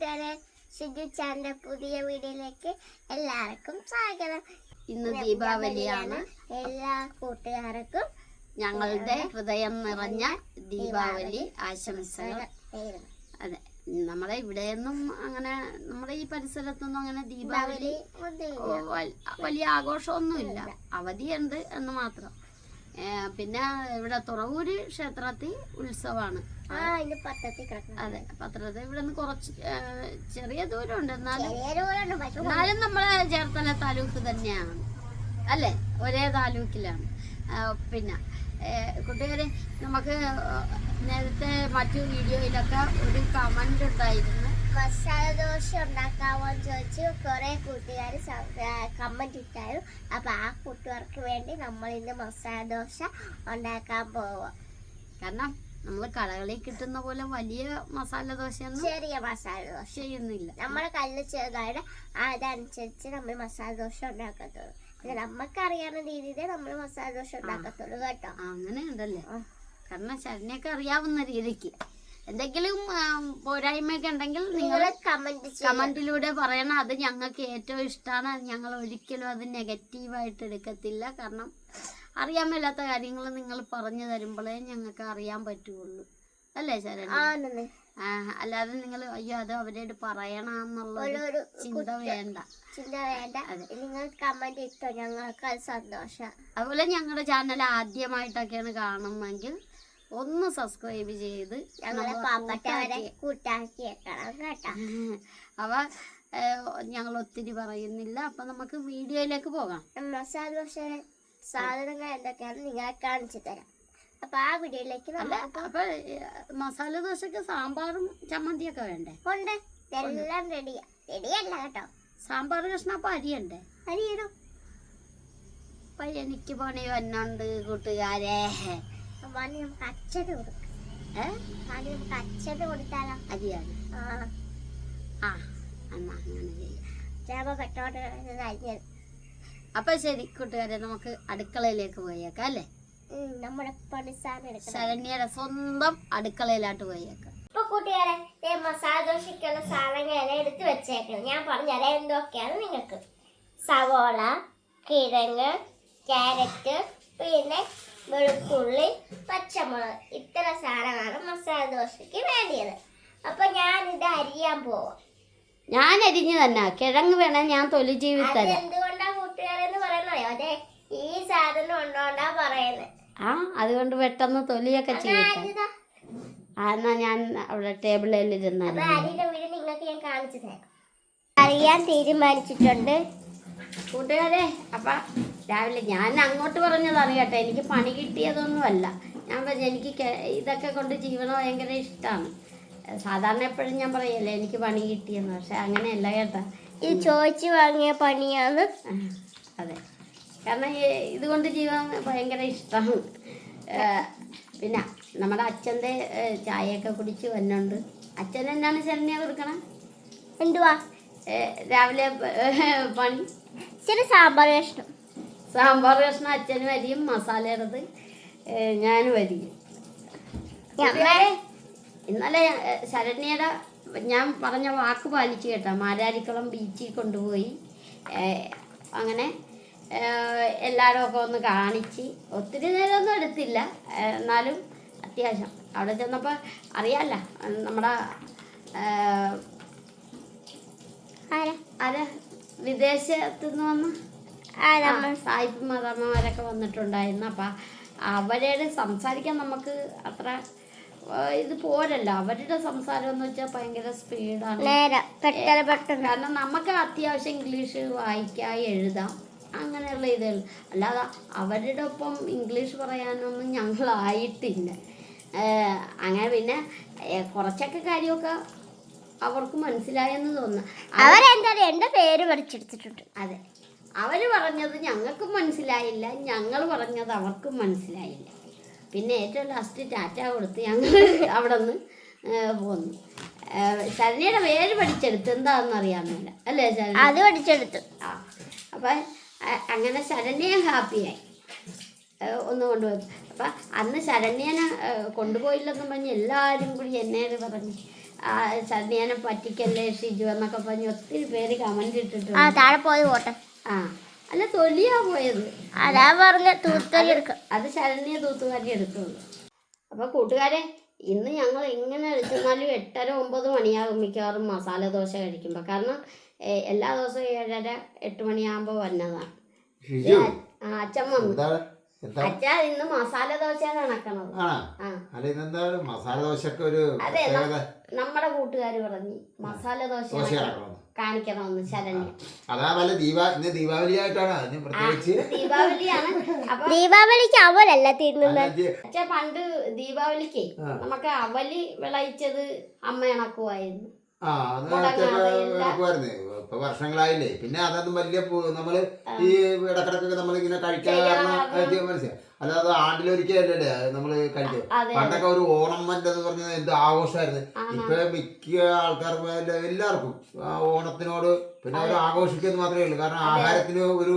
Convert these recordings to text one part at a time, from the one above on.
കൂട്ടുകാരെ ഷിജു ചാന്റെ പുതിയ വീഡിയോയിലേക്ക് എല്ലാവർക്കും സ്വാഗതം. ഇന്ന് ദീപാവലിയാണ്. എല്ലാ കൂട്ടുകാർക്കും ഞങ്ങളുടെ ഹൃദയം നിറഞ്ഞ ദീപാവലി ആശംസകൾ. അതെ നമ്മളെ ഇവിടെയൊന്നും അങ്ങനെ നമ്മുടെ ഈ പരിസരത്തൊന്നും അങ്ങനെ ദീപാവലി. വലിയ ആഘോഷമൊന്നുമില്ല. അവധിയുണ്ട് എന്ന് മാത്രം. പിന്നെ ഇവിടെ തുറവൂര് ക്ഷേത്രത്തിൽ ഉത്സവമാണ്. അതെ പത്രത്തിൽ. ഇവിടെ നിന്ന് കുറച്ച് ചെറിയ ദൂരമുണ്ട്. എന്നാലും എന്നാലും നമ്മളെ ചേർത്തല താലൂക്ക് തന്നെയാണ്. അല്ലേ? ഒരേ താലൂക്കിലാണ്. പിന്നെ കുട്ടികളെ കൂട്ടുകാരെ നമുക്ക് നേരത്തെ മറ്റു വീഡിയോയിലൊക്കെ ഒരു കമന്റ് ഉണ്ടായിരുന്നു. മസാല ദോശ ഉണ്ടാക്കാമോ എന്ന് ചോദിച്ച് കുറെ കൂട്ടുകാർ കമന്റ് ഇട്ടായിരുന്നു അപ്പൊ ആ കൂട്ടുകാർക്ക് വേണ്ടി നമ്മൾ ഇന്ന് മസാല ദോശ ഉണ്ടാക്കാൻ പോവാം. കാരണം നമ്മൾ കടകളിൽ കിട്ടുന്ന പോലെ വലിയ മസാല ദോശയൊന്നും ചെറിയ മസാല ദോശ. ചെയ്യുന്നില്ല. നമ്മുടെ കല്ല് ചെറുതായിട്ട് അതനുസരിച്ച് നമ്മൾ മസാല ദോശ ഉണ്ടാക്കത്തുള്ളൂ. പിന്നെ നമുക്ക് അറിയാവുന്ന രീതിയിലേ നമ്മൾ മസാല ദോശ ഉണ്ടാക്കത്തുള്ളൂ കേട്ടോ. അങ്ങനെ ഉണ്ടല്ലേ? കാരണം ശരണ്യൊക്കെ അറിയാവുന്ന രീതിക്ക്. എന്തെങ്കിലും പോരായ്മയൊക്കെ ഉണ്ടെങ്കിൽ നിങ്ങൾ കമന്റ് കമന്റിലൂടെ പറയണം. അത് ഞങ്ങൾക്ക് ഏറ്റവും ഇഷ്ടമാണ് ഞങ്ങൾ ഒരിക്കലും അത് നെഗറ്റീവായിട്ട് എടുക്കത്തില്ല. കാരണം അറിയാൻ മേലാത്ത കാര്യങ്ങൾ നിങ്ങൾ പറഞ്ഞു തരുമ്പോഴേ ഞങ്ങൾക്ക് അറിയാൻ പറ്റുള്ളൂ. അല്ലേ ശരണ അല്ലാതെ നിങ്ങൾ അയ്യോ അത് അവരോട് പറയണമെന്നുള്ള ചിന്ത വേണ്ട. ചിന്ത വേണ്ട. നിങ്ങൾ കമന്റ് ഇട്ടോ ഞങ്ങൾക്ക് അത് സന്തോഷം. അതുപോലെ ഞങ്ങളുടെ ചാനൽ ആദ്യമായിട്ടൊക്കെയാണ് കാണുന്നെങ്കിൽ ഒന്ന് സബ്സ്ക്രൈബ് ചെയ്ത് അവ ഞങ്ങൾ ഒത്തിരി പറയുന്നില്ല. അപ്പൊ നമുക്ക് വീഡിയോയിലേക്ക് പോകാം. മസാല ദോശ സാധനങ്ങൾ എന്തൊക്കെയാണെന്ന് നിങ്ങളെ കാണിച്ചു തരാം. അപ്പൊ ആ വീഡിയോയിലേക്ക് നമ്മൾ അപ്പൊ മസാല ദോശക്ക് സാമ്പാറും ചമ്മന്തിയൊക്കെ വേണ്ടേ? ഉണ്ട്. എല്ലാം റെഡിയാ റെഡിയല്ല കേട്ടോ. സാമ്പാർ കഷ്ണം അപ്പൊ അരിയണ്ടേ. അരിയിടും. എനിക്ക് പണി വന്നുണ്ട് കൂട്ടുകാരെ. നമുക്ക് അച്ഛന് കൊടുക്കാം. നമുക്ക് അച്ഛന് കൊടുത്താലോ? അരിയാണ്. ആ. എന്നാ അങ്ങനെ ചെയ്യാം. പെട്ടോട്ട് കഴിഞ്ഞത് അപ്പൊ ശരി കൂട്ടുകാരെ നമുക്ക് അടുക്കളയിലേക്ക് പോയേക്കാം അല്ലേ? നമ്മുടെ ശരണ്യയുടെ സ്വന്തം അടുക്കളയിലോട്ട് പോയേക്കാം ഇപ്പൊ കൂട്ടുകാരെ മസാല ദോശക്കുള്ള സാധനങ്ങളെല്ലാം എടുത്ത് വെച്ചേക്കണം. ഞാൻ പറഞ്ഞുതരാം എന്തൊക്കെയാണ് നിങ്ങൾക്ക്. സവോള കിഴങ്ങ് ക്യാരറ്റ് പിന്നെ വെളുത്തുള്ളി പച്ചമുളക്. ഇത്ര സാധനമാണ് മസാല ദോശയ്ക്ക് വേണ്ടിയത്. അപ്പൊ ഞാൻ ഇത് അരിയാൻ പോവാം. ഞാൻ അരിഞ്ഞു തന്നെ. കിഴങ്ങ് വേണം ഞാൻ തൊലി ജീവി അത് തരാം. എന്തുകൊണ്ടാ അതെ ഈ സാധനം ഉണ്ടോണ്ടാ പറയുന്നത് ആ അതുകൊണ്ട് പെട്ടെന്ന് തൊലിയൊക്കെ ചെയ്യും ആ എന്നാ ഞാൻ അവിടെ ടേബിളിൽ ഇരുന്നാൽ നിങ്ങൾക്ക് ഞാൻ കാണിച്ചു തരാം. അറിയാൻ തീരുമാനിച്ചിട്ടുണ്ട്. കൂട്ടുകാരെ അപ്പൊ രാവിലെ ഞാൻ അങ്ങോട്ട് പറഞ്ഞത് അറിയട്ടെ. എനിക്ക് പണി കിട്ടിയതൊന്നുമല്ല. ഞാൻ പറഞ്ഞു എനിക്ക് ഇതൊക്കെ കൊണ്ട് ജീവനം ഭയങ്കര ഇഷ്ടമാണ് സാധാരണ എപ്പോഴും ഞാൻ പറയല്ലേ എനിക്ക് പണി കിട്ടിയെന്ന്. പക്ഷെ അങ്ങനെയല്ല കേട്ടോ. ഈ ചോദിച്ചു വാങ്ങിയ പണിയാണ്. അതെ. കാരണം ഈ ഇതുകൊണ്ട് ജീവൻ ഭയങ്കര ഇഷ്ടമാണ് പിന്നെ നമ്മുടെ അച്ഛന്റെ ചായയൊക്കെ കുടിച്ച് വന്നുണ്ട്. അച്ഛൻ എന്നാണ് ശരണ്യ കൊടുക്കണം? എന്തുവാ? രാവിലെ പണി? ചെറിയ സാമ്പാർ കഷ്ണം. സാമ്പാർ കഷ്ണം അച്ഛൻ വരിയും മസാല ഇടത് ഞാനും വരിയും ഇന്നലെ ശരണ്യയുടെ ഞാൻ പറഞ്ഞ വാക്ക് പാലിച്ചു കേട്ടോ. മാരാരിക്കുളം ബീച്ചിൽ കൊണ്ടുപോയി. അങ്ങനെ എല്ലാവരും ഒക്കെ ഒന്ന് കാണിച്ച്. ഒത്തിരി നേരമൊന്നും എടുത്തില്ല. എന്നാലും അത്യാവശ്യം. അവിടെ ചെന്നപ്പോൾ അറിയാമല്ല നമ്മുടെ ആരാ? വിദേശത്തു നിന്ന് വന്ന്? സായിപ്പ് മദാമ്മമാരൊക്കെ വന്നിട്ടുണ്ടായിരുന്നു. അപ്പം അവരോട് സംസാരിക്കാൻ നമുക്ക് അത്ര ഇത് പോരല്ലോ. അവരുടെ സംസാരം എന്ന് വെച്ചാൽ ഭയങ്കര സ്പീഡാണ്. കാരണം നമുക്ക് അത്യാവശ്യം ഇംഗ്ലീഷ് വായിക്കാം എഴുതാം. അങ്ങനെയുള്ള ഇതേ അല്ലാതെ അവരുടെ ഒപ്പം ഇംഗ്ലീഷ് പറയാനൊന്നും ഞങ്ങളായിട്ടില്ല. അങ്ങനെ പിന്നെ കുറച്ചൊക്കെ കാര്യമൊക്കെ അവർക്ക് മനസ്സിലായെന്ന് തോന്നുന്നു. അവരെന്താ എന്റെ പേര് പഠിച്ചെടുത്തിട്ടുണ്ട്. അതെ. അവർ പറഞ്ഞത് ഞങ്ങൾക്കും മനസ്സിലായില്ല. ഞങ്ങൾ പറഞ്ഞത് അവർക്കും മനസ്സിലായില്ല. പിന്നെ ഏറ്റവും ലാസ്റ്റ് ടാറ്റ കൊടുത്ത് ഞങ്ങൾ അവിടെ നിന്ന് പോന്നു. ശരണിയുടെ ശരണ്യയുടെ പേര് പഠിച്ചെടുത്ത് എന്താണെന്ന് അറിയാമെന്നില്ല അല്ലേ ശരണ അത് പഠിച്ചെടുത്തു. ആ. അപ്പം അങ്ങനെ ശരണ്യ ഹാപ്പിയായി. ഒന്ന് കൊണ്ടുപോയി അപ്പം അന്ന് ശരണ്യനെ കൊണ്ടുപോയില്ലെന്ന് പറഞ്ഞ് എല്ലാവരും കൂടി എന്നോട് പറഞ്ഞു. ആ ശരണ്യനെ പറ്റിക്കല്ലേ ഷിജു എന്നൊക്കെ പറഞ്ഞ് ഒത്തിരി പേര് കമന്റ് ആ ഇട്ടിട്ടുണ്ട് താഴെ പോയി പോട്ടെ ആ അല്ല തൊലിയാ പോയത്. അതാ പറഞ്ഞ തൂത്തൊലി എടുക്കാം. അത് ശരണ്യ തൂത്തുകാരി എടുത്തുള്ളൂ. അപ്പൊ കൂട്ടുകാരെ ഇന്ന് ഞങ്ങൾ എങ്ങനെ എടുത്തെന്നാലും എട്ടര ഒമ്പത് മണിയാകും മിക്കവാറും മസാല ദോശ കഴിക്കുമ്പോൾ കാരണം എല്ലാ ദിവസവും ഏഴര എട്ട് മണിയാകുമ്പോൾ വന്നതാണ് ആ അച്ഛൻ വന്നു. അച്ഛ ഇന്ന് മസാല ദോശയാണ് കണക്കണത്. ആ. അല്ല ഇതെന്താണ് മസാല ദോശക്ക് ഒരു അതെ നമ്മുടെ കൂട്ടുകാർ പറഞ്ഞു മസാല ദോശ കാണിക്കണമെന്ന് ശരണ്യ. അതാ വല്ല ദീപാ ഇന്ന് ദീപാവലി ആയിട്ടാണ് അതിന് പ്രത്യേകിച്ച്. ദീപാവലിയാണ്. ദീപാവലിക്ക് അവലല്ല തിന്നുന്നത് അച്ഛാ പണ്ട് ദീപാവലിക്ക്. നമുക്ക് അവലി വിളയിച്ചത് അമ്മ ഇണക്കുമായിരുന്നു ആ അത് ഇപ്പൊ വർഷങ്ങളായില്ലേ. പിന്നെ അതൊന്നും വലിയ നമ്മൾ ഈ ഇടക്കിടക്കൊക്കെ നമ്മൾ ഇങ്ങനെ കഴിക്കാൻ കാരണം മനസ്സിലായി. അല്ലാതെ ആണ്ടിലൊരിക്കലല്ലേ നമ്മൾ കഴിക്കുക അതെ പണ്ടൊക്കെ ഒരു ഓണം എന്ന് പറഞ്ഞാൽ എന്ത് ആഘോഷമായിരുന്നു ഇപ്പൊ മിക്ക ആൾക്കാർക്കും എല്ലാ- എല്ലാവർക്കും. ഓണത്തിനോട് പിന്നെ അവർ ആഘോഷിക്കുന്നത് മാത്രമേ ഉള്ളൂ. കാരണം ആഹാരത്തിന് ഒരു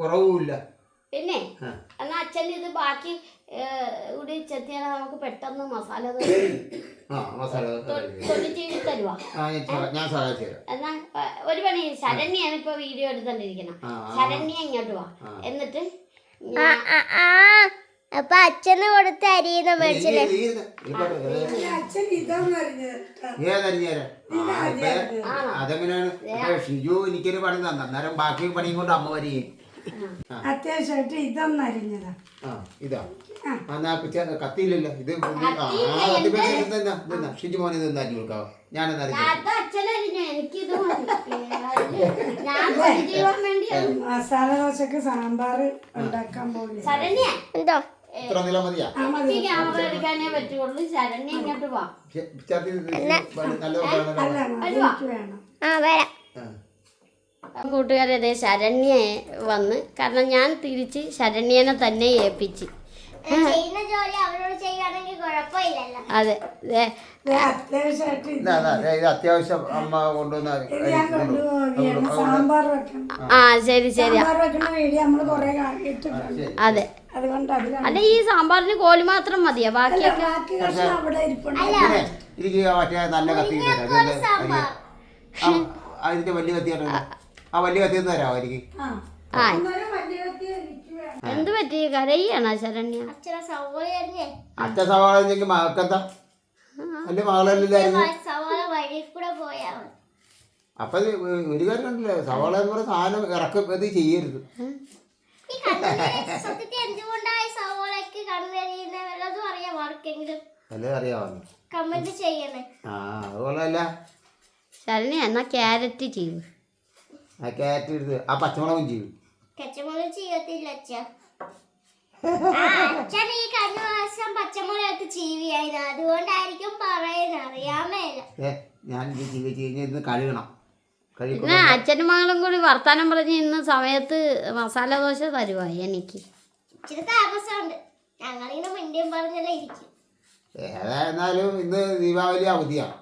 കുറവുമില്ല. പിന്നെ. എന്നാ അച്ഛൻ ഇത് ബാക്കി കൂടി ചെത്തിയാൽ നമുക്ക് പെട്ടെന്ന് മസാല. തരുവാ? എന്നാ ഒരു പണി ശരണ്യാണ് ഇപ്പൊ വീഡിയോ എടുത്തോണ്ടിരിക്കണം. ശരണ്യ ഇങ്ങോട്ട് വാ. എന്നിട്ട് അപ്പൊ അച്ഛന് കൊടുത്ത അരിയുന്ന മേടിച്ചില്ലേ? അതെങ്ങനെയാണ്? ഷിജു എനിക്കൊരു പണി തന്നെ. അന്നേരം ബാക്കി പണിയും കൊണ്ട് അമ്മ വരികയും. അത്യാവശ്യമായിട്ട് ഇതൊന്നറിഞ്ഞതാ ആ ഇതാ ആ എന്നാ പിച്ച കത്തിയില്ലല്ലോ ഇത് ഇത് ഇതെന്നാ, ഇതെന്നാ? ഷിജു മോനെ അരിഞ്ഞു കൊടുക്കാവോ ഞാനെന്ന് അരിഞ്ഞു മസാല ദോശക്ക് സാമ്പാർ ഉണ്ടാക്കാൻ പോകുന്നു ശരണ്യ എന്തോ ആ വരാം. കൂട്ടുകാരെ അതേ ശരണ്യെ വന്ന്. കാരണം ഞാൻ തിരിച്ച് ശരണ്യനെ തന്നെ ഏൽപ്പിച്ച്. ചെയ്യുന്ന ജോലി അവരോട് ചെയ്യുകയാണെങ്കിൽ കുഴപ്പമില്ലല്ലോ. അതെ. അത്യാവശ്യം അമ്മ കൊണ്ടുവന്ന ആ. ശരി ശരി. സാമ്പാർ വെക്കുന്ന വീഡിയോ നമ്മൾ കുറെ ഇട്ടിട്ടുണ്ട്. അതെ. അല്ല ഈ സാമ്പാറിന് കോലി മാത്രം മതിയോ? ബാക്കിയൊക്കെ? നല്ല കത്തി ഇതിന്റെ വലിയ- ആ, വലിയ കത്തി ഒന്ന് തരാമോ എനിക്ക്? ആ. എന്ത് പറ്റി? കരയാണ് ശരണ്യ? അച്ഛൻ സവോള സവാള എങ്കിൽ മകക്കെന്താ അല്ലെ മകളല്ലായിരുന്നു. കൂടെ പോയാ മതി. അപ്പൊ ഇത് ഒരു കാര്യം കണ്ടില്ലേ? സവാള എന്ന് പറയുന്ന സാധനം ഇറക്കും ഇത് ചെയ്യരുത്. അല്ലേ അറിയാവുന്നു കമന്റ് ചെയ്യണേ. ആ അതുപോലല്ല ശരണ്യ എന്നാ ക്യാരറ്റ് ചെയ്തു ആ ക്യാരറ്റ് എടുത്ത് ആ പച്ചമുളകും ചെയ്യും പച്ചമുളക് ചെയ്യത്തില്ല അച്ഛ. ആ അച്ഛൻ ഈ കഴിഞ്ഞ പ്രാവശ്യം പച്ചമുളക് ചീവിയായിരുന്നു. അതുകൊണ്ടായിരിക്കും പറയുന്നത്. അറിയാമേല ഞാൻ ഇത് ചെയ്ത് കഴിഞ്ഞാൽ ഇന്ന് കഴുകണം. പിന്നെ അച്ഛനും മകളും കൂടി വർത്താനം പറഞ്ഞ് ഇന്ന് സമയത്ത് മസാല ദോശ തരുവായി എനിക്ക്. ഇച്ചിരി താമസമുണ്ട്. ഞങ്ങളിങ്ങനെ മിണ്ടിയും പറഞ്ഞല്ലേ ഇരിക്കും. ഏതായിരുന്നാലും ഇന്ന് ദീപാവലി അവധിയാണ്.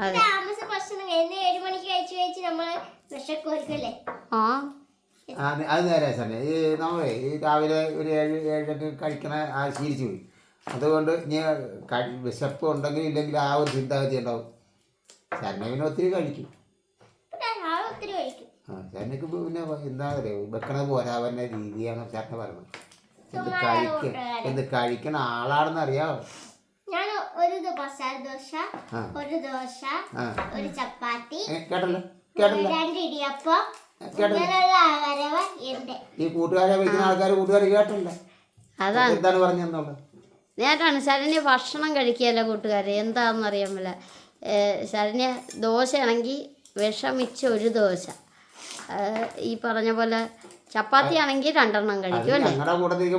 താമസ പ്രശ്നം എന്ന് ഏഴ് മണിക്ക് കഴിച്ചു കഴിച്ച് നമ്മൾ വിശക്കുമായിരിക്കല്ലേ ആ. ആ, അത് നേരെ തന്നെ ഈ നമ്മളെ ഈ രാവിലെ ഒരു ഏഴ് ഏഴൊക്കെ കഴിക്കണ ആ ശീലിച്ചു പോയി. അതുകൊണ്ട് ഇനി കഴി വിശപ്പ് ഉണ്ടെങ്കിൽ ഇല്ലെങ്കിൽ ആ ഒരു ചിന്താഗതി ഉണ്ടാവും. ശരണ പിന്നെ ഒത്തിരി കഴിക്കും. ആ ഒത്തിരി കഴിക്കും. ആ ശരണക്ക് പിന്നെ എന്താ പറയുക വെക്കണത് പോരാ പറഞ്ഞ രീതിയാണ് ചേട്ടൻ പറയുന്നത്. എന്ത് കഴിക്ക എന്ത് കഴിക്കണ ആളാണെന്ന് അറിയാമോ ഒരു മസാല ദോശ ഒരു ദോശ ഒരു ചപ്പാത്തി കേട്ടല്ലോ? കേട്ടല്ലോ. രണ്ട് ഇടിയപ്പം ഈ കൂട്ടുകാരെ വിളിക്കുന്ന ആൾക്കാർ കൂട്ടുകാർ കേട്ടല്ലോ? അതാണ് എന്താണ് പറഞ്ഞെന്നുള്ളത് നേരാണ് ശരണ്യ ഭക്ഷണം കഴിക്കുകയല്ല കൂട്ടുകാരെ? എന്താണെന്ന് അറിയാമല്ല ശരണ്യ ദോശയാണെങ്കിൽ വിഷമിച്ച ഒരു ദോശ. ഈ പറഞ്ഞ പോലെ ചപ്പാത്തി ആണെങ്കിൽ രണ്ടെണ്ണം കഴിക്കും അല്ലേ? ഞങ്ങളുടെ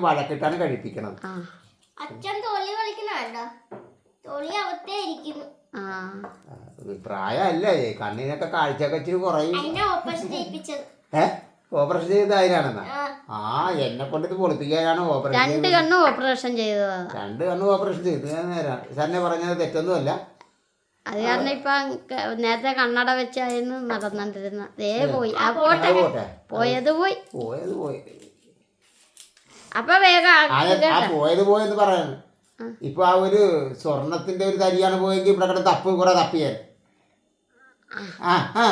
വഴക്കിട്ടാണ് കഴിപ്പിക്കണം അച്ഛൻ തൊലി കളിക്കണോ പ്രായമല്ലേ കണ്ണിനൊക്കെ കാഴ്ചയൊക്കെ ഇച്ചിരി കുറയും. ഓപ്പറേഷൻ ചെയ്ത അതിനാണെന്നാ ആ. എന്നെ കൊണ്ട് ഇത് പൊളിപ്പിക്കാനാണ് ഓപ്പറേഷൻ രണ്ട് കണ്ണും ഓപ്പറേഷൻ ചെയ്തതാണ് രണ്ട് കണ്ണും ഓപ്പറേഷൻ ചെയ്ത്. നേരാണ് തെറ്റൊന്നും പറഞ്ഞത് തെറ്റൊന്നുമല്ല. അത് കാരണം ഇപ്പൊ നേരത്തെ കണ്ണട വെച്ചായിരുന്നു നടന്നിട്ടിരുന്ന ദേ പോയി. ആ പോട്ടെ. പോയത് പോയി. പോയത് പോയി. അപ്പൊ വേഗം പോയത് പോയെന്ന് പറയാണ്. ഇപ്പൊ ആ ഒരു സ്വർണത്തിന്റെ ഒരു തരിയാണ് പോയെങ്കിൽ ഇവിടെ കിടന്ന് തപ്പ് കുറെ തപ്പിയാൽ ആ.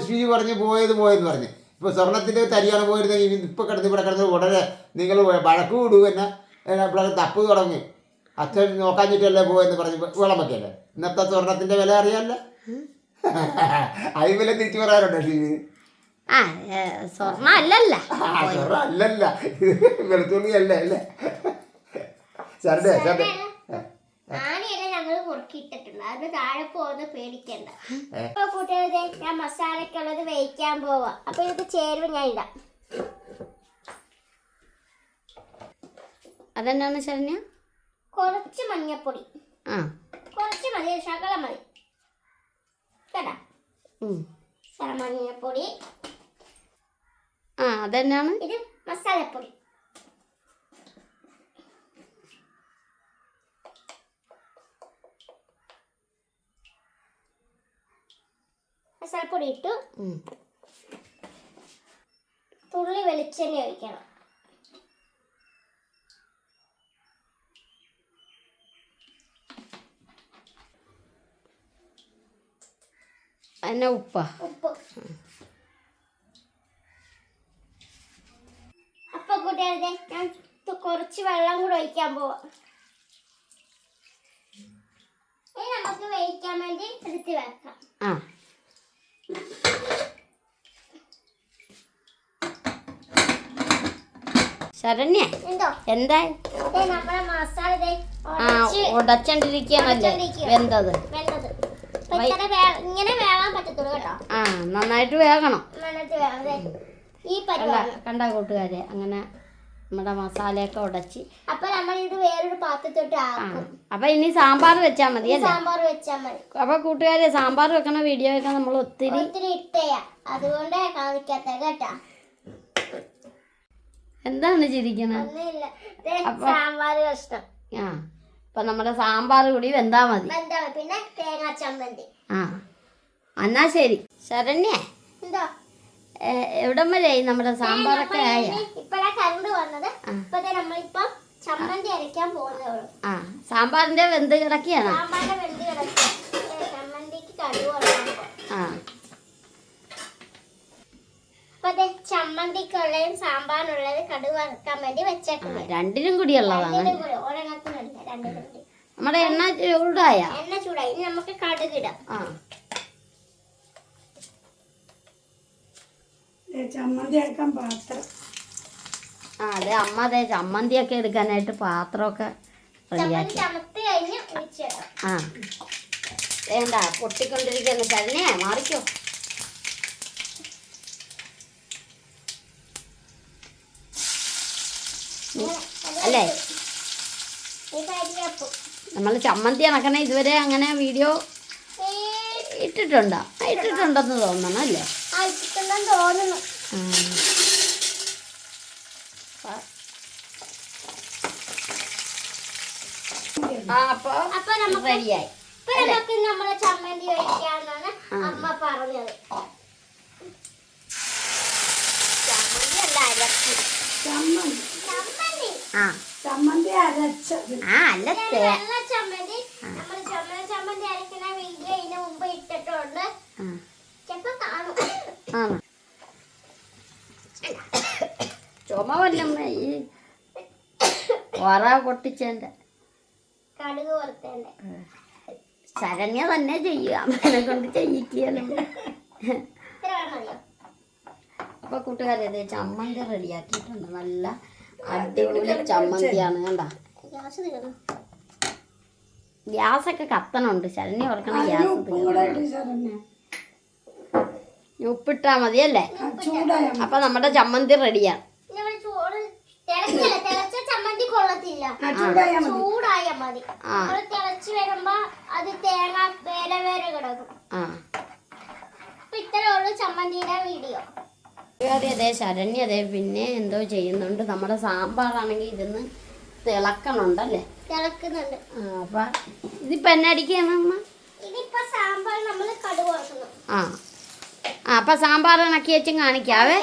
ശ്രീജി പറഞ്ഞ് പോയത് പോയെന്ന് പറഞ്ഞ്. ഇപ്പൊ സ്വർണത്തിന്റെ ഒരു തരിയാണ് പോയിരുന്നെങ്കിൽ ഇപ്പൊ കിടന്ന് ഇവിടെ കിടന്ന് ഉടനെ നിങ്ങൾ വഴക്ക് വിടൂ എന്നെ ഇവിടെ തപ്പ് തുടങ്ങി. അച്ഛൻ നോക്കാൻ ചുറ്റല്ലേ പോയെന്ന് പറഞ്ഞ് വെള്ളം വെക്കല്ലേ ഇന്നത്തെ സ്വർണത്തിന്റെ വില അറിയാമല്ലോ അതിന് വില തിരിച്ചു പറയാറുണ്ടോ ശ്രീജി? സ്വർണ അല്ലല്ല. സ്വർണ അല്ലല്ല. വെളുത്തുള്ളി അല്ലേ അല്ലേ? സാറിന്റെ സാറിന്റെ ആനയെല്ലാം ഞങ്ങൾ മുറുക്കിയിട്ടിട്ടുണ്ട് അതിന് താഴെ പോകുന്ന പേടിക്കണ്ട. ഏ. ഇപ്പൊ കൂട്ടുകാരെ ഞാൻ മസാലക്കുള്ളത് വേവിക്കാൻ പോവാ. അപ്പൊ ഇത് ചേരുവ ഞാൻ ഇടാം. അതെന്നാണ് ശരണ്യ? കുറച്ച് മഞ്ഞപ്പൊടി. ആ. കുറച്ച് മതി ശകലം മതി. കേട്ടാ? മഞ്ഞപ്പൊടി. ആ അതെന്നാണ്? ഇത് മസാലപ്പൊടി. മസാലപ്പൊടി ഇട്ടു. തുള്ളി വെളിച്ചെണ്ണ ഒഴിക്കണം. എന്നാ ഉപ്പ. ഉപ്പ്. അപ്പൊ കൂട്ടുകാരെ ഞാൻ കുറച്ച് വെള്ളം കൂടെ ഒഴിക്കാൻ പോവാം. ഇനി നമുക്ക് വേവിക്കാൻ വേണ്ടി എടുത്ത് വെക്കാം ആ ശരണ്യ എന്തോ എന്തായി ദേ നമ്മുടെ മസാല ദേ ആ ഉടച്ച് ഉടച്ചണ്ടിരിക്കുകയാണല്ലേ ഉടച്ചോണ്ടിരിക്കുകയാ. വെന്തത് വെന്തത് അപ്പൊ ഇങ്ങനെ വേ- എന്താ? ആ പറ്റത്തുള്ളൂ വെന്തത് ആ നന്നായിട്ട് വേകണം കണ്ട കൂട്ടുകാരെ അങ്ങനെ നമ്മുടെ മസാലയൊക്കെ ഉടച്ച്. അപ്പൊ നമ്മൾ ഇത് വേറൊരു പാത്രത്തോട്ട് അപ്പൊ ഇനി സാമ്പാർ വെച്ചാൽ മതി സാമ്പാർ വെച്ചാൽ മതി. അപ്പൊ കൂട്ടുകാരെ സാമ്പാർ വെക്കണ വീഡിയോ ഒക്കെ നമ്മൾ ഒത്തിരി ഒത്തിരി ഇട്ടയാ. അതുകൊണ്ട് കാണിക്കാത്ത കേട്ടാ. എന്താണ് കഷ്ണം. ആ അപ്പൊ നമ്മുടെ സാമ്പാർ കൂടി വെന്താ മതി. പിന്നെ തേങ്ങാ ചമ്മന്തി. ആ എന്നാ ശരി. ശരണ്യ എന്തോ? എവിടം വരെ ആയി നമ്മുടെ സാമ്പാറൊക്കെ ആയ? ഇപ്പഴാ കറണ്ട് വന്നത്. നമ്മളിപ്പം ചമ്മന്തി അരയ്ക്കാൻ പോകുന്നേ ആ സാമ്പാറിന്റെ വെന്ത് കിടക്കുകയാണ് സാമ്പാറിന്റെ വെന്ത് കിടക്കുക. ചമ്മന്തിക്ക് കടുവ് ആ. അപ്പൊ ചമ്മന്തിക്കുള്ളതും സാമ്പാറിനുള്ളത് കടുവ് വറുക്കാൻ വേണ്ടി വെച്ചേക്കുന്നത് രണ്ടിനും കൂടി ഉള്ളതാണ് നമ്മുടെ എണ്ണ ചൂടായ? എണ്ണ ചൂടായി ഇനി നമുക്ക് കടുകിടാം ആ. ദേ ചമ്മന്തി അരക്കാൻ പാത്രം. ആ അതെ അമ്മ അതെ ചമ്മന്തി ഒക്കെ എടുക്കാനായിട്ട് പാത്രമൊക്കെ റെഡിയാക്കി. ആ. വേണ്ട പൊട്ടിക്കൊണ്ടിരിക്കുന്ന ശരണ്യ മാറിക്കോ. അല്ലേ? നമ്മൾ ചമ്മന്തി അണക്കണ ഇതുവരെ അങ്ങനെ വീഡിയോ ഇട്ടിട്ടുണ്ടോ? ഇട്ടിട്ടുണ്ടെന്ന് തോന്നണം അല്ലേ? തോന്നുന്നു. അപ്പൊ നമുക്ക് റെഡിയായി ഇപ്പൊ നമുക്ക് നമ്മളെ ചമ്മന്തി അമ്മ പറഞ്ഞത്. ചമ്മന്തി അല്ല ചമ്മന്തി. ചമ്മന്തി ആ. ചമ്മന്തി അരച്ചത്. ആ അല്ല ഞാൻ തേ. വെള്ള ചമ്മന്തി. നമ്മൾ ചമ്മന്തി അരക്കുന്ന വീഡിയോ ഇതിന് മുമ്പ് ഇട്ടിട്ടുണ്ട്. ആ. കാണും. ചുമ വല്ലമ്മ ഈ വറ പൊട്ടിച്ചേന്റെ. കടുക് വറുത്തേന്റെ. ശരണ്യ തന്നെ ചെയ്യുക. അമ്മനെ കൊണ്ട് ചെയ്യിക്കുകയല്ലോ അപ്പൊ കൂട്ടുകാരെ ചമ്മന്തി റെഡിയാക്കിയിട്ടുണ്ട്. നല്ല അടിപൊളി ചമ്മന്തിയാണ് കണ്ട. ഗ്യാസൊക്കെ കത്തണുണ്ട്. ശരണി ഓർക്കണം ഗ്യാസ് ഉപ്പിട്ടാ മതിയല്ലേ? അല്ലേ അപ്പൊ നമ്മുടെ ചമ്മന്തി റെഡിയാണ് ചമ്മന്തി കൊള്ളത്തില്ല. ചൂടായ മതി. മതി. തിളച്ച് വരുമ്പോ അത് തേങ്ങ വേറെ വേറെ കിടക്കും. ചമ്മന്തിയുടെ വീഡിയോ. കൂട്ടുകാരി അതെ ശരണ്യ അതെ പിന്നെ എന്തോ ചെയ്യുന്നുണ്ട്. നമ്മുടെ സാമ്പാറാണെങ്കിൽ ഇരുന്ന് തിളക്കണുണ്ടല്ലേ? തിളക്കുന്നുണ്ട്. ആ അപ്പൊ ഇതിപ്പോ എന്നെ അടിക്കുകയാണ് അമ്മ? ഇതിപ്പോ സാമ്പാർ നമ്മൾ കടുക് ആ. ആ അപ്പൊ സാമ്പാർ ഇണക്കി വെച്ചും കാണിക്കാവേ.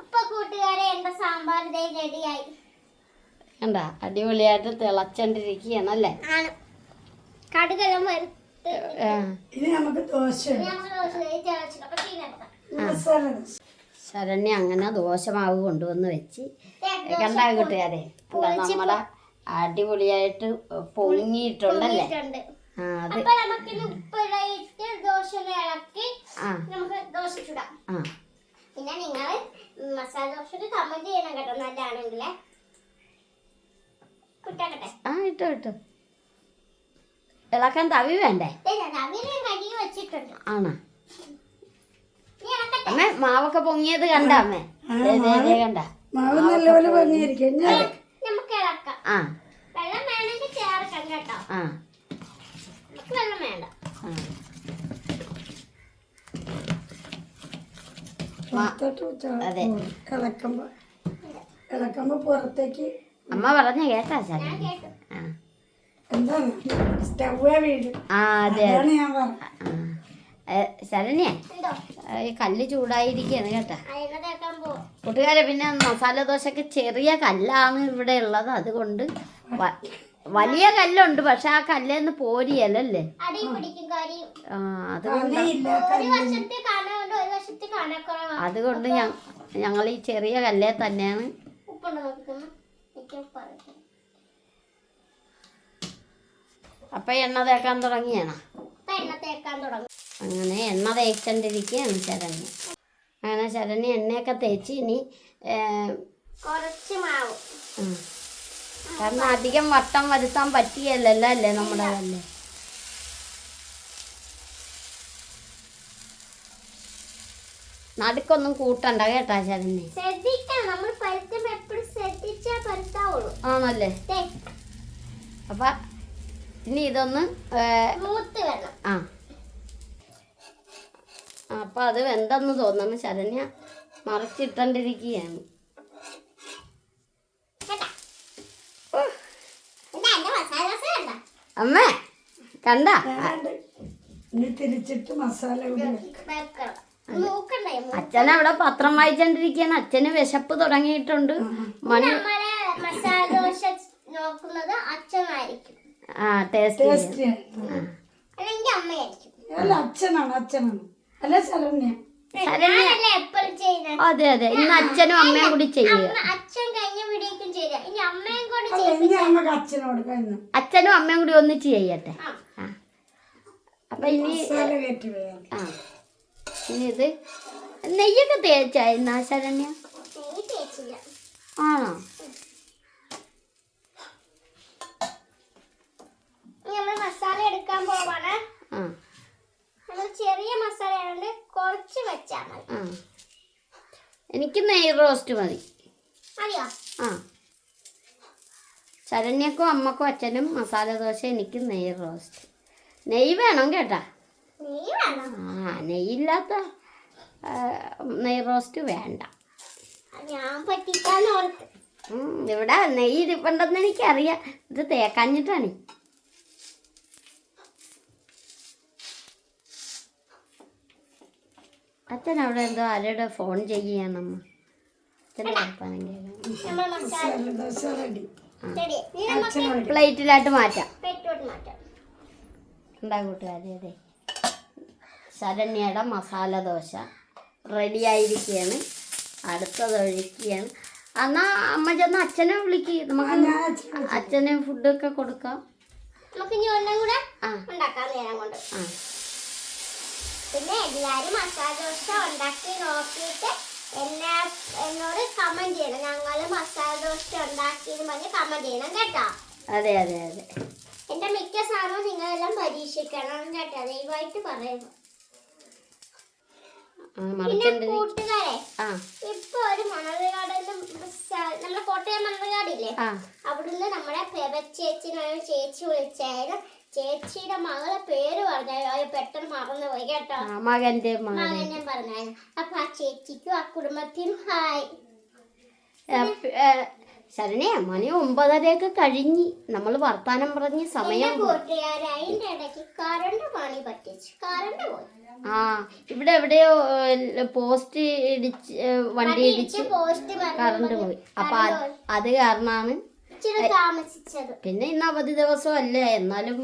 അപ്പൊ കൂട്ടുകാരെ എന്റെ സാമ്പാർ ഇതേ റെഡിയായി? കണ്ട അടിപൊളിയായിട്ട് തിളച്ചോണ്ടിരിക്കണല്ലേ ആണ്. കടുകെല്ലാം വരുത്ത് ഇനി നമുക്ക് ദോശ ശരണ്യ അങ്ങനെ ദോശമാവ് കൊണ്ടുവന്ന് വെച്ച്. കണ്ട കൂട്ടുകാരെ നമ്മളെ അടിപൊളിയായിട്ട് പൊങ്ങിയിട്ടുണ്ടല്ലേ അത് പിന്നെ നിങ്ങൾ മസാല ദോശക്ക് കമന്റ് ചെയ്യണം കേട്ടോ നല്ലതാണെങ്കിൽ ആ ഇട്ടോ ഇട്ടോ. ഇളക്കാൻ തവി വേണ്ടേ? വെച്ചിട്ടുണ്ട്. ആണോ? അമ്മേ മാവൊക്കെ പൊങ്ങിയത് കണ്ട അമ്മേ? ദേ, ദേ, ദേ കണ്ട? മാവ് നല്ലപോലെ പൊങ്ങിയിരിക്കും. ഞാൻ നമുക്ക് ഇളക്കാം ആ. വെള്ളം വേണമെങ്കിൽ ചേർക്കാം കേട്ടോ. ആ. നമുക്ക് വെള്ളം വേണ്ട. ആ. പുറത്തോട്ട് വെച്ചാ അതെ. ഇളക്കുമ്പോ ഇളക്കുമ്പോ പുറത്തേക്ക് അമ്മ പറഞ്ഞ കേട്ടാ ചാ എന്താ എന്താണ്? സ്റ്റവേ വീഴും ആ അതെ. ഞാൻ ഏ, ശരണ്യ? ഈ കല്ല് ചൂടായിരിക്കുകയാണ് കേട്ടാ. കൂട്ടുകാരെ പിന്നെ മസാല ദോശക്ക് ചെറിയ കല്ലാണ് ഇവിടെ ഉള്ളത്. അതുകൊണ്ട് വലിയ കല്ലുണ്ട് പക്ഷെ ആ കല്ലേന്ന് പോരിയല്ലേ അതുകൊണ്ട് ഞങ്ങൾ ഈ ചെറിയ കല്ലേ തന്നെയാണ്. അപ്പൊ എണ്ണ തേക്കാൻ തുടങ്ങിയാണ്? എണ്ണ തേക്കാൻ തുടങ്ങും. അങ്ങനെ എണ്ണ തേച്ചോണ്ടിരിക്കുകയാണ് ശരണ്യ. അങ്ങനെ ശരണ്യ എണ്ണയൊക്കെ തേച്ച് ഇനി കുറച്ച് മാവ്. കാരണം അധികം വട്ടം വരുത്താൻ പറ്റിയല്ലല്ലോ അല്ലേ നമ്മുടെ അല്ലേ നടുക്കൊന്നും കൂട്ടണ്ട കേട്ടാ ശരണ്യ. ആണല്ലേ? അപ്പൊ ഇനി ഇതൊന്ന് ആ. അപ്പൊ അത് വെന്തെന്ന് തോന്നുന്നു. ശരണ്യ മറിച്ചിട്ടണ്ടിരിക്കുകയാണ്. അമ്മ കണ്ട? അമ്മേ കണ്ട? ഞാനുണ്ട്. തിരിച്ചിട്ട് മസാല അച്ഛൻ അവിടെ പത്രം വായിച്ചോണ്ടിരിക്കുകയാണ്. അച്ഛന് വിശപ്പ് തുടങ്ങിയിട്ടുണ്ട്. മണി മസാല ദോശ നോക്കുന്നത് അച്ഛനായിരിക്കും. ആ ടേസ്റ്റ് അമ്മയായിരിക്കും. അല്ല അച്ഛനാണ് അച്ഛനാണ്. അല്ല ശരണ്യ. ഞാനല്ലേ എപ്പോഴും ചെയ്യുന്നത്? അതെ അതെ. ഇന്ന് അച്ഛനും അമ്മയും കൂടി ചെയ്യുക. അമ്മ അച്ഛൻ കഴിഞ്ഞ വീഡിയോക്കും ചെയ്ത. ഇനി അമ്മയും കൂടെ അല്ല ഇനി അച്ഛനോട് കഴിഞ്ഞു. അച്ഛനും അമ്മയും കൂടി ഒന്നിച്ച് ചെയ്യട്ടെ. ആ. ആ. അപ്പൊ ഇനി മസാല കയറ്റി വേണം ആ. ഇനി ഇത് നെയ്യൊക്കെ തേച്ചായിരുന്നാ ശരണ്യ? നെയ്യ് തേച്ചില്ല. ആണോ ഇനി നമ്മൾ മസാല എടുക്കാൻ പോവാണ് ആ നമ്മൾ ചെറിയ മസാല ആയതുകൊണ്ട് കുറച്ച് വെച്ചാൽ മതി. ആ. എനിക്ക് നെയ് റോസ്റ്റ് മതി. മതിയോ? ആ. ശരണ്യക്കും അമ്മക്കും അച്ഛനും മസാല ദോശ എനിക്ക് നെയ് റോസ്റ്റ് നെയ്യ് വേണം കേട്ടാ. ആ നെയ്യില്ലാത്ത ഇല്ലാത്ത നെയ് റോസ്റ്റ് വേണ്ട. ഞാൻ ഇവിടെ നെയ്യ് ഇരിപ്പുണ്ടെന്ന് എനിക്കറിയാം. ഇത് തേക്കാഞ്ഞിട്ടാണ്. അച്ഛൻ അവിടെ എന്തോ ആരുടെ ഫോൺ അച്ഛന്റെ വർത്താനം ഇനി നമുക്ക് പ്ലേറ്റിലായിട്ട് മാറ്റാം. എന്താ കൂട്ടുകാരി അതെ? ശരണ്യയുടെ മസാല ദോശ റെഡി ആയിരിക്കുകയാണ് അടുത്തത് ഒഴിക്കുകയാണ്. എന്നാ അമ്മ ചെന്ന് അച്ഛനെ വിളിക്ക്. നമുക്ക് അച്ഛനെ ഫുഡൊക്കെ കൊടുക്കാം. നമുക്ക് ഇനി ഒന്നും കൂടെ ആ. ഉണ്ടാക്കാം നേരം കൊണ്ട്. ആ. പിന്നെ എല്ലാരും മസാല ദോശ ഉണ്ടാക്കി നോക്കിയിട്ട് എന്നെ എന്നോട് കമന്റ് ചെയ്യണം. ഞങ്ങൾ മസാല ദോശ ഉണ്ടാക്കിയെന്ന് പറഞ്ഞ് കമന്റ് ചെയ്യണം കേട്ടോ. അതെ അതെ അതെ. എന്റെ മിക്ക സാധനവും നിങ്ങളെല്ലാം പരീക്ഷിക്കണം കേട്ടോ. ദയവായിട്ട് പറയുന്നു പിന്നെ കൂട്ടുകാരെ ഇപ്പൊ ഒരു മണർകാടിലും നമ്മുടെ കോട്ടയം മണലുകാടില്ലേ അവിടുന്ന് നമ്മുടെ പെവ ചേച്ചി വിളിച്ചായിരുന്നു ചേച്ചിയുടെ മകളെ പേര് പറഞ്ഞോ പെട്ടെന്ന് മറന്നു പോയി കേട്ടോ. മകന്റെ മകനെ പറഞ്ഞു അപ്പൊ ആ ചേച്ചിക്കും ആ കുടുംബത്തിനും ഹായ്. ശരണേ മണി ഒമ്പതരയൊക്കെ കഴിഞ്ഞ് നമ്മൾ വർത്താനം പറഞ്ഞ് സമയം ആ ഇവിടെ എവിടെയോ പോസ്റ്റ് ഇടിച്ച് വണ്ടി ഇടിച്ച് പോസ്റ്റ് കറണ്ട് പോയി. അപ്പൊ അത് കാരണമാണ് പിന്നെ ഇന്ന് അവധി ദിവസം അല്ലേ എന്നാലും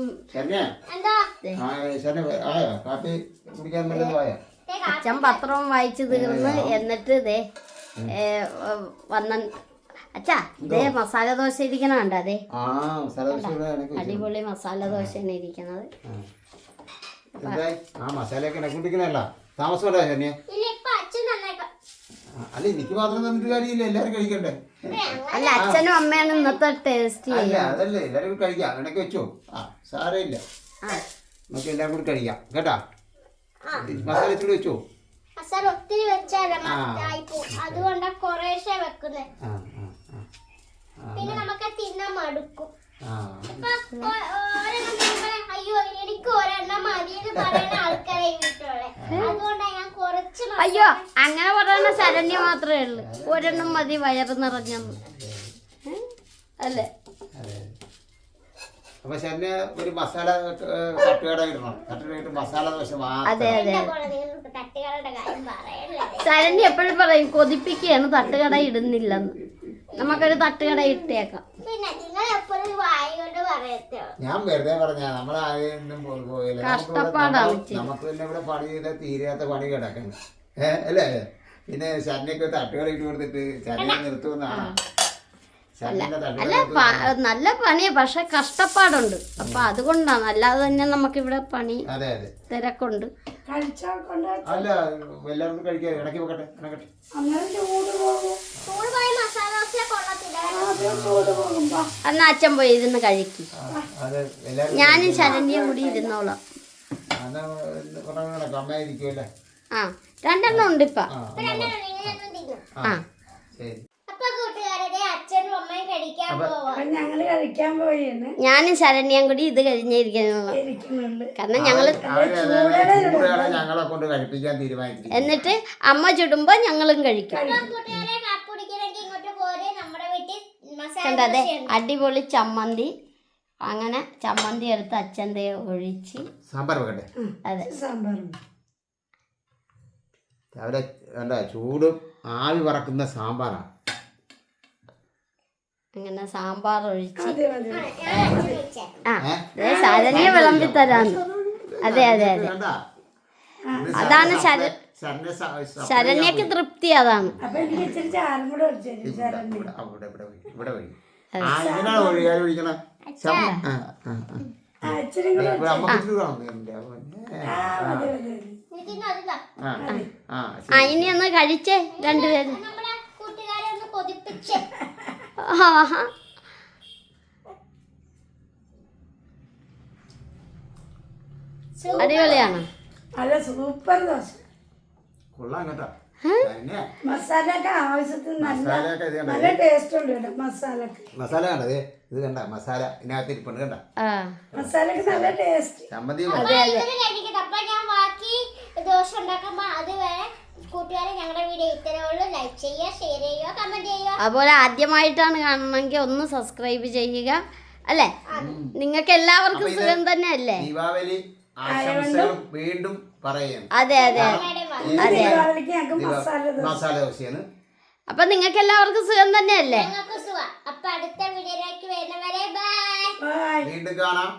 അച്ഛൻ പത്രം വായിച്ചു തീർന്ന് എന്നിട്ട് ഇതേ വന്ന അച്ഛാ ഇതേ മസാല ദോശ ഇരിക്കണ കണ്ട അതെ അടിപൊളി മസാല ദോശയാണ് ഇരിക്കുന്നത് ആ. മസാല ആ അല്ല എനിക്ക് മാത്രം തന്നിട്ട് കാര്യമില്ല എല്ലാവരും കഴിക്കണ്ടേ? അല്ല അച്ഛനും അമ്മയാണ് ഇന്നത്തെ ടേസ്റ്റ് അല്ല അതല്ലേ എല്ലാവരും കഴിക്കാം അങ്ങനെയൊക്കെ വെച്ചോ. ആ സാരമില്ല. നമുക്ക് എല്ലാവരും കൂടി കഴിക്കാം കേട്ടാ? മസാല ഇച്ചിരി വെച്ചോ? അസാർ ഒത്തിരി അതുകൊണ്ടാ കുറേശ്ശെ വെക്കുന്നേ. പിന്നെ നമുക്ക് തിന്നാൻ മടുക്കും. അയ്യോ എനിക്ക് ഒരെണ്ണം മതി എന്ന് പറയുന്ന ആൾക്കാരെ വീട്ടിലുള്ളേ അതുകൊണ്ടാ ഞാൻ കുറച്ച് മ- അയ്യോ അങ്ങനെ പറയുന്ന ശരണ്യ മാത്രമേ ഉള്ളൂ. ഒരെണ്ണം മതി വയറ് നിറഞ്ഞെന്ന്? അല്ലേ? അപ്പൊ ശരണ്യ ഒരു മസാല ഏഹ്, തട്ടുകട ഇടണം. തട്ടുകട മസാല ദോശ അതെ അതെ. ശരണ്യ എപ്പോഴും പറയും കൊതിപ്പിക്കുകയാണ് തട്ടുകട ഇടുന്നില്ലെന്ന്. നമുക്കൊരു തട്ടുകട ഇട്ടേക്കാം. പിന്നെ നിങ്ങൾ എപ്പോഴും വായി കൊണ്ട് പറയത്തോ ഞാൻ വെറുതെ പറഞ്ഞ നമ്മളാരും പോയില്ല. കഷ്ടപ്പാടാണ് നമുക്ക് പിന്നെ ഇവിടെ പണി ചെയ്ത തീരാത്ത പണി കിടക്കണം അല്ലേ? പിന്നെ ശരണ്യൊക്കെ തട്ടുകളിട്ട് കൊടുത്തിട്ട് ശരണ്യ നിർത്തുമെന്നാണ്? അല്ല. നല്ല പണിയാ പക്ഷെ കഷ്ടപ്പാടുണ്ട്. അപ്പൊ അതുകൊണ്ടാണ്. അല്ലാതെ തന്നെ നമുക്ക് ഇവിടെ പണി അതെ അതെ. തിരക്കുണ്ട്. അല്ല എല്ലാവർക്കും കഴിക്കാം. ഇടയ്ക്ക് വെക്കട്ടെ അന്ന് അച്ഛൻ പോയി ഇരുന്ന് കഴിക്കും. ഞാനും ശരണ്യ കൂടി ഇരുന്നോളാം. ആ രണ്ടെണ്ണം ഉണ്ട് ഇപ്പൊ. ആ ഞാനും ശരണ്യം കൂടി ഇത് കഴിഞ്ഞിരിക്കുന്നു കാരണം ഞങ്ങൾ എന്നിട്ട് അമ്മ ചുടുമ്പോ ഞങ്ങളും കഴിക്കും. അതെ കൂട്ടുകാരെ ഇങ്ങോട്ട് പോരെ. നമ്മുടെ വീട്ടിൽ മസാല കണ്ടതെ അടിപൊളി ചമ്മന്തി. അങ്ങനെ ചമ്മന്തി എടുത്ത് അച്ഛന്റെ ഒഴിച്ച്. സാമ്പാർ വെക്കട്ടെ അതെ. സാമ്പാറും. രാവിലെ വേണ്ട ചൂടും ആവി പറക്കുന്ന സാമ്പാറാണ് അങ്ങനെ സാമ്പാർ ഒഴിച്ച്. ആ ദേ ശരണ്യ വിളമ്പി തരാന്ന്. അതെ അതെ അതെ. അതാണ് ശര- ശരണ്യക്ക് തൃപ്തി അതാണ്. ഒഴിക്കണ? ആ. ഇനി ഒന്ന് കഴിച്ചേ രണ്ടുപേരും. അല്ല. അടിപൊളിയാണ്. നല്ല സൂപ്പർ ദോശ. കൊള്ളാം കേട്ടോ. തന്നെ മസാല ഒക്കെ ആവശ്യത്തിന് നല്ല മസാലയൊക്കെ ടേസ്റ്റ് ഉണ്ട് മസാലക്ക് മസാല കണ്ടത് ഇത്? കണ്ട? മസാല ഇതിനകത്ത് ഇരിപ്പുണ്ട് കണ്ട? ആ. മസാല നല്ല ടേസ്റ്റ് ചമ്മന്തി ദോശ ഉണ്ടാക്കുമ്പോ അതുവരെ കൂട്ടുകാരെ ഞങ്ങളുടെ വീഡിയോ ഇത്രേ ഉള്ളൂ. ലൈക്ക് ചെയ്യുക ഷെയർ ചെയ്യുക കമന്റ് ചെയ്യുക. അതുപോലെ ആദ്യമായിട്ടാണ് കാണണമെങ്കിൽ ഒന്ന് സബ്സ്ക്രൈബ് ചെയ്യുക. അല്ലേ? നിങ്ങൾക്ക് എല്ലാവർക്കും സുഖം തന്നെ അല്ലേ ദീപാവലി ആശംസകൾ വീണ്ടും പറയാം അതെ അതെ. ദീപാവലിക്ക് ഞങ്ങൾക്ക് മസാല ദോശയാണ്. അപ്പൊ നിങ്ങൾക്ക് എല്ലാവർക്കും സുഖം തന്നെ അല്ലേ ഞങ്ങൾക്ക് സുഖം. അപ്പൊ അടുത്ത വീഡിയോയിലേക്ക് വരുന്നവരെ ബൈ ബൈ വീണ്ടും കാണാം.